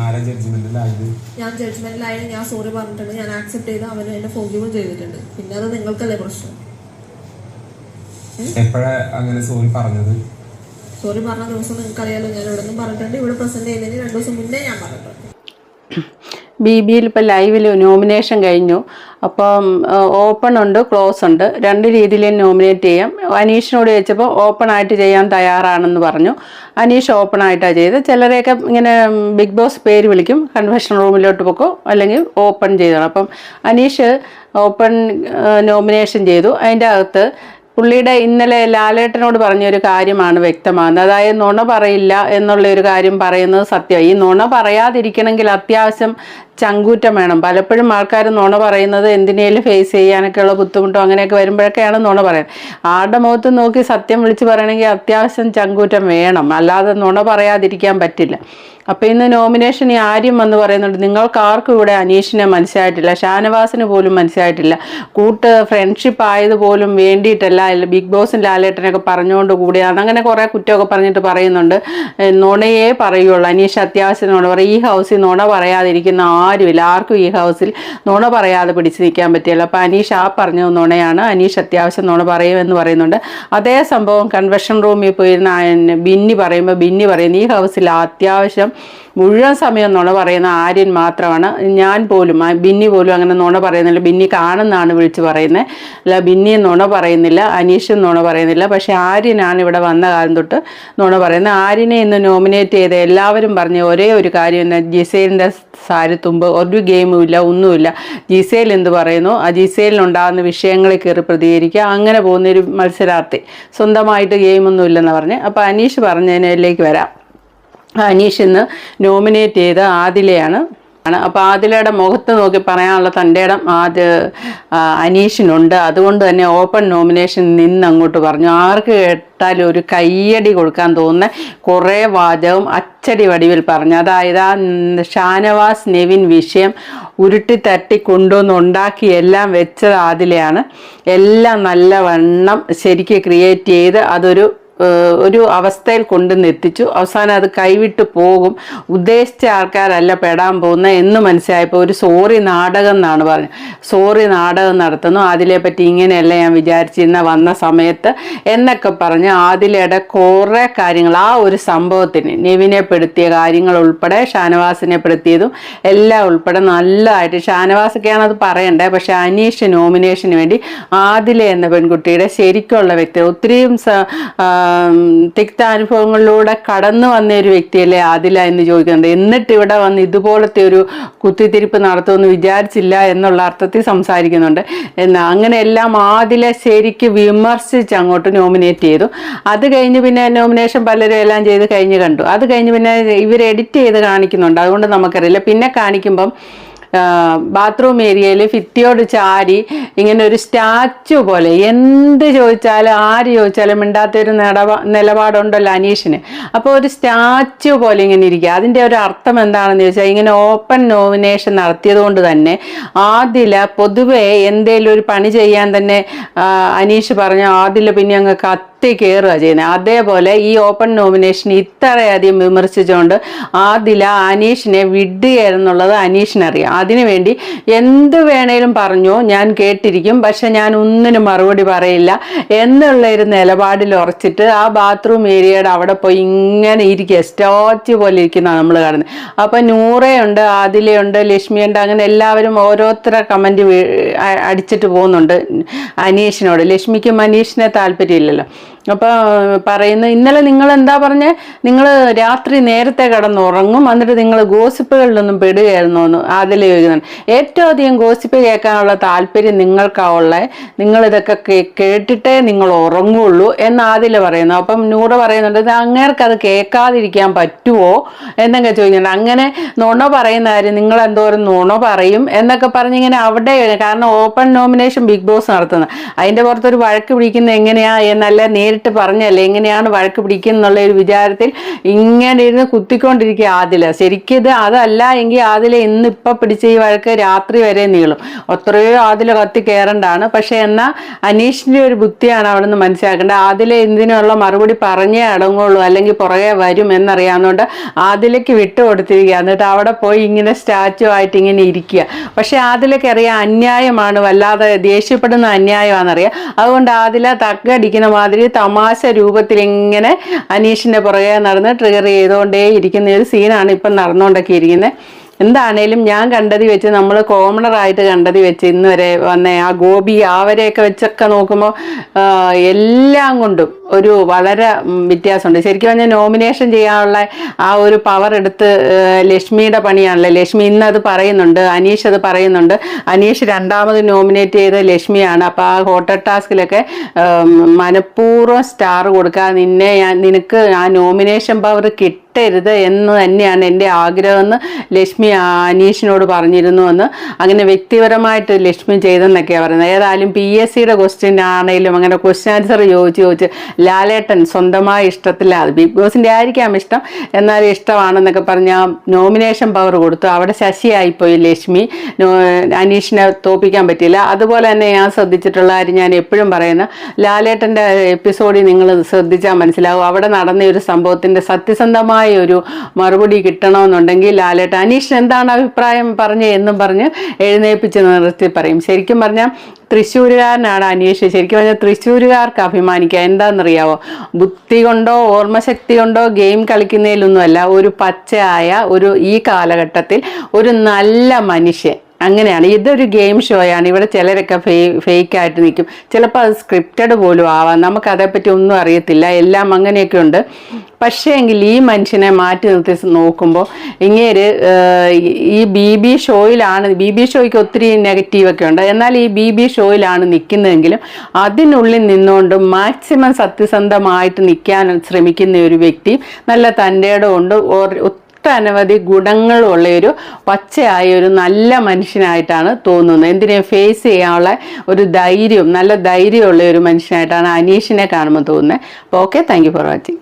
ആരാ ജഡ്ജ്മെന്റിലായത് ഞാൻ ജഡ്ജ്മെന്റിലായാലും ഞാൻ സോറി പറഞ്ഞിട്ടുണ്ട്. ഞാൻ ആക്സെപ്റ്റ് ചെയ്ത് അവന് എന്നെ ഫോർഗീവും ചെയ്തിട്ടുണ്ട്. പിന്നെ അത് നിങ്ങൾക്കല്ലേ പ്രശ്നം? എപ്പോഴാ അങ്ങനെ സോറി പറഞ്ഞത്? സോറി പറഞ്ഞ ദിവസം നിങ്ങൾക്കറിയാലോ ഞാൻ ഇവിടെ നിന്നും പറഞ്ഞിട്ടുണ്ട്. ഇവിടെ പ്രസന്റ് ചെയ്യുന്നതിന് രണ്ടു ദിവസം മുന്നേ ഞാൻ പറഞ്ഞിട്ടുണ്ട്. ബി ബിയിൽ ഇപ്പോൾ ലൈവിൽ നോമിനേഷൻ കഴിഞ്ഞു. അപ്പം ഓപ്പൺ ഉണ്ട് ക്ലോസ് ഉണ്ട്. രണ്ട് രീതിയിൽ നോമിനേറ്റ് ചെയ്യാം. അനീഷിനോട് ചോദിച്ചപ്പോൾ ഓപ്പൺ ആയിട്ട് ചെയ്യാൻ തയ്യാറാണെന്ന് പറഞ്ഞു. അനീഷ് ഓപ്പൺ ആയിട്ടാണ് ചെയ്ത് ചിലരെയൊക്കെ ഇങ്ങനെ ബിഗ് ബോസ് പേര് വിളിക്കും. കൺവെൻഷൻ റൂമിലോട്ട് പോക്കോ? അല്ലെങ്കിൽ ഓപ്പൺ ചെയ്തോളാം. അപ്പം അനീഷ് ഓപ്പൺ നോമിനേഷൻ ചെയ്തു. അതിന്റെ അകത്ത് പുള്ളിയുടെ ഇന്നലെ ലാലേട്ടനോട് പറഞ്ഞ ഒരു കാര്യമാണ് വ്യക്തമാകുന്നത്. അതായത് നുണ പറയില്ല എന്നുള്ള ഒരു കാര്യം പറയുന്നത് സത്യം ഈ നുണ പറയാതിരിക്കണമെങ്കിൽ അത്യാവശ്യം ചങ്കൂറ്റം വേണം. പലപ്പോഴും ആൾക്കാർ നുണ പറയുന്നത് എന്തിനേലും ഫേസ് ചെയ്യാനൊക്കെയുള്ള ബുദ്ധിമുട്ടോ അങ്ങനെയൊക്കെ വരുമ്പോഴൊക്കെയാണ് നുണ പറയുന്നത്. ആരുടെ മുഖത്ത് നോക്കി സത്യം വിളിച്ച് പറയണമെങ്കിൽ അത്യാവശ്യം ചങ്കൂറ്റം വേണം. അല്ലാതെ നുണ പറയാതിരിക്കാൻ പറ്റില്ല. അപ്പോൾ ഇന്ന് നോമിനേഷൻ ആര്യം എന്ന് പറയുന്നുണ്ട്. നിങ്ങൾക്ക് ആർക്കും ഇവിടെ അനീഷിനെ മനസ്സിലായിട്ടില്ല. ഷാനവാസിന് പോലും മനസ്സിലായിട്ടില്ല. കൂട്ട് ഫ്രണ്ട്ഷിപ്പ് ആയതുപോലും വേണ്ടിയിട്ടല്ല അല്ല ബിഗ് ബോസും ലാലേട്ടനൊക്കെ പറഞ്ഞുകൊണ്ട് കൂടിയാണ് അങ്ങനെ കുറേ കുറ്റമൊക്കെ പറഞ്ഞിട്ട് പറയുന്നുണ്ട്. നുണയേ പറയുള്ളൂ. അനീഷ് അത്യാവശ്യം നുണ പറയും. ഈ ഹൗസിൽ നുണ പറയാതിരിക്കുന്ന ആരുമില്ല. ആർക്കും ഈ ഹൗസിൽ നുണ പറയാതെ പിടിച്ചു നിൽക്കാൻ പറ്റില്ല. അപ്പോൾ അനീഷ് ആ പറഞ്ഞത് നുണയാണ് അനീഷ് അത്യാവശ്യം നുണ പറയുമെന്ന് പറയുന്നുണ്ട്. അതേ സംഭവം കൺവെൻഷൻ റൂമിൽ പോയിരുന്ന ബിന്നി പറയുമ്പോൾ ബിന്നി പറയുന്നു ഈ ഹൗസിൽ അത്യാവശ്യം മുഴുവൻ സമയം നുണ പറയുന്ന ആര്യൻ മാത്രമാണ്. ഞാൻ പോലും ബിന്നി പോലും അങ്ങനെ നുണ പറയുന്നില്ല. ബിന്നി കാണുന്നാണ് വിളിച്ച് പറയുന്നത് അല്ല ബിന്നി നുണ പറയുന്നില്ല. അനീഷും നുണ പറയുന്നില്ല. പക്ഷേ ആര്യനാണ് ഇവിടെ വന്ന കാലം തൊട്ട് നുണ പറയുന്നത്. ആര്യനെ ഇന്ന് നോമിനേറ്റ് ചെയ്ത എല്ലാവരും പറഞ്ഞ ഒരേ ഒരു കാര്യം തന്നെ ജിസേലിന്റെ സാരിത്തുമ്പ് ഒരു ഗെയിമും ഇല്ല ഒന്നുമില്ല ജിസേൽ എന്ത് പറയുന്നു? ആ ജിസേലിനുണ്ടാകുന്ന വിഷയങ്ങളെ കയറി പ്രതികരിക്കുക. അങ്ങനെ പോകുന്നൊരു മത്സരാർത്ഥി. സ്വന്തമായിട്ട് ഗെയിമൊന്നും ഇല്ലെന്ന് പറഞ്ഞ്. അപ്പോൾ അനീഷ് പറഞ്ഞതിലേക്ക് വരാം. അനീഷ് ഇന്ന് നോമിനേറ്റ് ചെയ്ത ആദിലയാണ്. ആണ്. അപ്പോൾ ആദിലയുടെ മുഖത്ത് നോക്കി പറയാനുള്ള തന്റെ ഇടം ആദ്യ അനീഷിനുണ്ട്. അതുകൊണ്ട് തന്നെ ഓപ്പൺ നോമിനേഷൻ നിന്ന് അങ്ങോട്ട് പറഞ്ഞു. ആർക്ക് കേട്ടാലും ഒരു കയ്യടി കൊടുക്കാൻ തോന്നുന്ന കുറേ വാചകം അച്ചടി വടിവിൽ പറഞ്ഞു. അതായത് ആ ഷാനവാസ് നെവിൻ വിഷയം ഉരുട്ടി തട്ടി കൊണ്ടുവന്ന് ഉണ്ടാക്കി എല്ലാം വെച്ചത് ആദിലയാണ്. എല്ലാം നല്ലവണ്ണം ശരിക്ക് ക്രിയേറ്റ് ചെയ്ത് അതൊരു ഒരു അവസ്ഥയിൽ കൊണ്ടുവന്നെത്തിച്ചു അവസാനം അത് കൈവിട്ട് പോകും. ഉദ്ദേശിച്ച ആൾക്കാരല്ല പെടാൻ പോകുന്ന എന്ന് മനസ്സിലായപ്പോൾ ഒരു സോറി നാടകം എന്നാണ് പറഞ്ഞത്. സോറി നാടകം നടത്തുന്നു. പറ്റി ഇങ്ങനെയല്ല ഞാൻ വിചാരിച്ചിരുന്ന വന്ന സമയത്ത് എന്നൊക്കെ പറഞ്ഞ് ആദിലയുടെ കുറേ കാര്യങ്ങൾ ആ ഒരു സംഭവത്തിന് നെവിനെ പെടുത്തിയ കാര്യങ്ങൾ ഉൾപ്പെടെ ഷാനവാസിനെ പെടുത്തിയതും എല്ലാം ഉൾപ്പെടെ നല്ലതായിട്ട് ഷാനവാസൊക്കെയാണ് അത് പറയണ്ടേ? പക്ഷെ അനീഷ് നോമിനേഷന് വേണ്ടി ആദില എന്ന പെൺകുട്ടിയുടെ ശരിക്കുള്ള വ്യക്തി ഒത്തിരിയും തിക്ത അനുഭവങ്ങളിലൂടെ കടന്നു വന്ന ഒരു വ്യക്തിയല്ലേ ആദില എന്ന് ചോദിക്കുന്നുണ്ട്. എന്നിട്ട് ഇവിടെ വന്ന് ഇതുപോലത്തെ ഒരു കുത്തിത്തിരിപ്പ് നടത്തുമെന്ന് വിചാരിച്ചില്ല എന്നുള്ള അർത്ഥത്തിൽ സംസാരിക്കുന്നുണ്ട്. എന്നാൽ അങ്ങനെയെല്ലാം ആദില ശരിക്ക് വിമർശിച്ച് അങ്ങോട്ട് നോമിനേറ്റ് ചെയ്തു. അത് കഴിഞ്ഞ് പിന്നെ നോമിനേഷൻ പലരും എല്ലാം ചെയ്ത് കഴിഞ്ഞ് കണ്ടു. അത് കഴിഞ്ഞ് പിന്നെ ഇവർ എഡിറ്റ് ചെയ്ത് കാണിക്കുന്നുണ്ട്. അതുകൊണ്ട് നമുക്കറിയില്ല. പിന്നെ കാണിക്കുമ്പം ബാത്റൂം ഏരിയയിൽ ഫിത്തിയോട് ചാരി ഇങ്ങനെ ഒരു സ്റ്റാച്ചു പോലെ. എന്ത് ചോദിച്ചാലും ആര് ചോദിച്ചാലും മിണ്ടാത്തൊരു നിലപാ നിലപാടുണ്ടല്ലോ അനീഷിന്. അപ്പോൾ ഒരു സ്റ്റാച്ചു പോലെ ഇങ്ങനെ ഇരിക്കുക. അതിന്റെ ഒരു അർത്ഥം എന്താണെന്ന് ചോദിച്ചാൽ ഇങ്ങനെ ഓപ്പൺ നോമിനേഷൻ നടത്തിയത് കൊണ്ട് തന്നെ ആദില പൊതുവെ എന്തേലും ഒരു പണി ചെയ്യാൻ തന്നെ അനീഷ് പറഞ്ഞു ആദില പിന്നെ അങ്ങ് കത്തി കയറുക ചെയ്യുന്നത് അതേപോലെ ഈ ഓപ്പൺ നോമിനേഷൻ ഇത്രയധികം വിമർശിച്ചുകൊണ്ട് ആദില അനീഷിനെ വിടുകയെന്നുള്ളത് അനീഷിനറിയാം. അതിനുവേണ്ടി എന്ത് വേണേലും പറഞ്ഞു ഞാൻ കേട്ടിരിക്കും പക്ഷെ ഞാൻ ഒന്നിനും മറുപടി പറയില്ല എന്നുള്ള ഒരു നിലപാടിൽ ഉറച്ചിട്ട് ആ ബാത്റൂം ഏരിയയുടെ അവിടെ പോയി ഇങ്ങനെ ഇരിക്കുക. സ്റ്റാച്ചു പോലെ ഇരിക്കുന്ന നമ്മൾ കാണുന്നത് അപ്പം നൂറയുണ്ട് ആദിലയുണ്ട് ലക്ഷ്മിയുണ്ട് അങ്ങനെ എല്ലാവരും ഓരോരുത്തരെ കമന്റ് അടിച്ചിട്ട് പോകുന്നുണ്ട് അനീഷിനോട്. ലക്ഷ്മിക്കും അനീഷിനെ താല്പര്യമില്ലല്ലോ. അപ്പോൾ പറയുന്ന ഇന്നലെ നിങ്ങൾ എന്താ പറഞ്ഞേ? നിങ്ങൾ രാത്രി നേരത്തെ കിടന്നുറങ്ങും എന്നിട്ട് നിങ്ങൾ ഗോസിപ്പുകളിലൊന്നും പെടുകയായിരുന്നു എന്ന് അതിൽ ചോദിക്കുന്നുണ്ട്. ഏറ്റവും അധികം ഗോസിപ്പ് കേൾക്കാനുള്ള താല്പര്യം നിങ്ങൾക്കാവുള്ള നിങ്ങൾ ഇതൊക്കെ കേട്ടിട്ടേ നിങ്ങൾ ഉറങ്ങുള്ളൂ എന്ന് അതിൽ പറയുന്നു. അപ്പം നൂറ് പറയുന്നുണ്ട് ഇത് അങ്ങേർക്ക് അത് കേൾക്കാതിരിക്കാൻ പറ്റുമോ എന്നൊക്കെ ചോദിക്കുന്നുണ്ട്. അങ്ങനെ നുണ പറയുന്ന കാര്യം നിങ്ങൾ എന്തോരം നുണ പറയും എന്നൊക്കെ പറഞ്ഞിങ്ങനെ അവിടെ കാരണം ഓപ്പൺ നോമിനേഷൻ ബിഗ് ബോസ് നടത്തുന്നത്. അതിന്റെ പുറത്തൊരു വഴക്ക് പിടിക്കുന്ന എങ്ങനെയാ? എന്നല്ല നേരിട്ട് നേരിട്ട് പറഞ്ഞല്ലേ എങ്ങനെയാണ് വഴക്ക് പിടിക്കുന്നുള്ള ഒരു വിചാരത്തിൽ ഇങ്ങനെ ഇരുന്ന് കുത്തിക്കൊണ്ടിരിക്കുക ആദില. ശരിക്കും ഇത് അതല്ല എങ്കിൽ ആദില ഇന്ന് ഇപ്പം പിടിച്ച ഈ വഴക്ക് രാത്രി വരെ നീളും. അത്രയോ ആദില കത്തി കയറേണ്ടാണ് പക്ഷേ എന്നാൽ അനീഷിന്റെ ഒരു ബുദ്ധിയാണ് അവിടെ നിന്ന് മനസ്സിലാക്കേണ്ടത്. ആദില എന്തിനുള്ള മറുപടി പറഞ്ഞേ അടങ്ങുള്ളൂ അല്ലെങ്കിൽ പുറകെ വരും എന്നറിയാവുന്നതുകൊണ്ട് ആദിലേക്ക് വിട്ടു കൊടുത്തിരിക്കുക. എന്നിട്ട് അവിടെ പോയി ഇങ്ങനെ സ്റ്റാച്ചു ആയിട്ട് ഇങ്ങനെ ഇരിക്കുക. പക്ഷെ ആദിലേക്ക് അറിയാം അന്യായമാണ് വല്ലാതെ ദേഷ്യപ്പെടുന്ന അന്യായമാണെന്നറിയാം. അതുകൊണ്ട് ആദില തക്കടിക്കുന്ന മാതിരി തമാശ രൂപത്തിൽ ഇങ്ങനെ അനീഷിന്റെ പുറകെ നടന്ന് ട്രിഗർ ചെയ്തുകൊണ്ടേ ഇരിക്കുന്ന ഒരു സീനാണ് ഇപ്പം നടന്നുകൊണ്ടൊക്കെ ഇരിക്കുന്നത് എന്താണേലും ഞാൻ കണ്ടതി വെച്ച് നമ്മൾ കോമണറായിട്ട് കണ്ടതി വെച്ച് ഇന്ന് വരെ വന്ന ആ ഗോപി അവരെയൊക്കെ വെച്ചൊക്കെ നോക്കുമ്പോൾ എല്ലാം കൊണ്ടും ഒരു വളരെ വ്യത്യാസമുണ്ട്. ശരിക്കും പറഞ്ഞാൽ നോമിനേഷൻ ചെയ്യാനുള്ള ആ ഒരു പവർ എടുത്ത് ലക്ഷ്മിയുടെ പണിയാണല്ലോ? ലക്ഷ്മി ഇന്ന് അത് പറയുന്നുണ്ട് അനീഷ് അത് പറയുന്നുണ്ട്. അനീഷ് രണ്ടാമത് നോമിനേറ്റ് ചെയ്ത ലക്ഷ്മിയാണ്. അപ്പോൾ ആ ഹോട്ടൽ ടാസ്കിലൊക്കെ മനഃപൂർവം സ്റ്റാർ കൊടുക്കുക നിന്നെ ഞാൻ നിനക്ക് ആ നോമിനേഷൻ പവർ കിട്ടരുത് എന്ന് തന്നെയാണ് എന്റെ ആഗ്രഹമെന്ന് ലക്ഷ്മി അനീഷിനോട് പറഞ്ഞിരുന്നു എന്ന് അങ്ങനെ വ്യക്തിപരമായിട്ട് ലക്ഷ്മി ചെയ്തെന്നൊക്കെയാണ് പറയുന്നത്. ഏതായാലും പി എസ് സിയുടെ ക്വസ്റ്റ്യൻ ആണെങ്കിലും അങ്ങനെ ക്വസ്റ്റ്യൻ ആൻസർ ചോദിച്ച് ചോദിച്ച് ലാലേട്ടൻ സ്വന്തമായ ഇഷ്ടത്തിലാണ് ബിഗ് ബോസിന്റെ ആയിരിക്കാം ഇഷ്ടം. എന്നാലും ഇഷ്ടമാണെന്നൊക്കെ പറഞ്ഞ് ആ നോമിനേഷൻ പവർ കൊടുത്തു. അവിടെ ശശിയായിപ്പോയി ലക്ഷ്മി. അനീഷിനെ തോപ്പിക്കാൻ പറ്റിയില്ല. അതുപോലെ തന്നെ ഞാൻ ശ്രദ്ധിച്ചിട്ടുള്ള കാര്യം ഞാൻ എപ്പോഴും പറയുന്ന ലാലേട്ടന്റെ എപ്പിസോഡിൽ നിങ്ങൾ ശ്രദ്ധിച്ചാൽ മനസ്സിലാവും. അവിടെ നടന്ന ഒരു സംഭവത്തിന്റെ സത്യസന്ധമായ ഒരു മറുപടി കിട്ടണമെന്നുണ്ടെങ്കിൽ ലാലേട്ട അനീഷിന് എന്താണ് അഭിപ്രായം പറഞ്ഞ് എന്നും പറഞ്ഞ് എഴുന്നേൽപ്പിച്ച് നിർത്തി പറയും. ശരിക്കും പറഞ്ഞാൽ തൃശ്ശൂരുകാരനാണ് അനീഷ്. ശരിക്കും പറഞ്ഞാൽ തൃശ്ശൂരുകാർക്ക് അഭിമാനിക്കുക. എന്താണെന്നറിയാവോ? ബുദ്ധി കൊണ്ടോ ഓർമ്മശക്തി കൊണ്ടോ ഗെയിം കളിക്കുന്നതിലൊന്നുമല്ല. ഒരു പച്ചയായ ഒരു ഈ കാലഘട്ടത്തിൽ ഒരു നല്ല മനുഷ്യൻ. അങ്ങനെയാണ്. ഇതൊരു ഗെയിം ഷോയാണ് ഇവിടെ ചിലരൊക്കെ ഫേ ഫേക്കായിട്ട് നിൽക്കും. ചിലപ്പോൾ അത് സ്ക്രിപ്റ്റഡ് പോലും ആവാം. നമുക്ക് അതേപ്പറ്റി ഒന്നും അറിയത്തില്ല. എല്ലാം അങ്ങനെയൊക്കെ ഉണ്ട്. പക്ഷേ എങ്കിൽ ഈ മനുഷ്യനെ മാറ്റി നിർത്തി നോക്കുമ്പോൾ ഇങ്ങേര് ഈ ബി ബി ഷോയിലാണ് ബി ബി ഷോയ്ക്ക് ഒത്തിരി നെഗറ്റീവൊക്കെ ഉണ്ട്. എന്നാൽ ഈ ബി ബി ഷോയിലാണ് നിൽക്കുന്നതെങ്കിലും അതിനുള്ളിൽ നിന്നുകൊണ്ട് മാക്സിമം സത്യസന്ധമായിട്ട് നിൽക്കാൻ ശ്രമിക്കുന്ന ഒരു വ്യക്തി നല്ല തന്റെ ഉണ്ട്. ഒട്ടനവധി ഗുണങ്ങളുള്ള ഒരു പച്ചയായ ഒരു നല്ല മനുഷ്യനായിട്ടാണ് തോന്നുന്നത്. എന്തിനേയും ഫേസ് ചെയ്യാനുള്ള ഒരു ധൈര്യവും നല്ല ധൈര്യമുള്ള ഒരു മനുഷ്യനായിട്ടാണ് അനീഷിനെ കാണുമ്പോൾ തോന്നുന്നത്. അപ്പോൾ ഓക്കെ താങ്ക് ഫോർ വാച്ചിങ്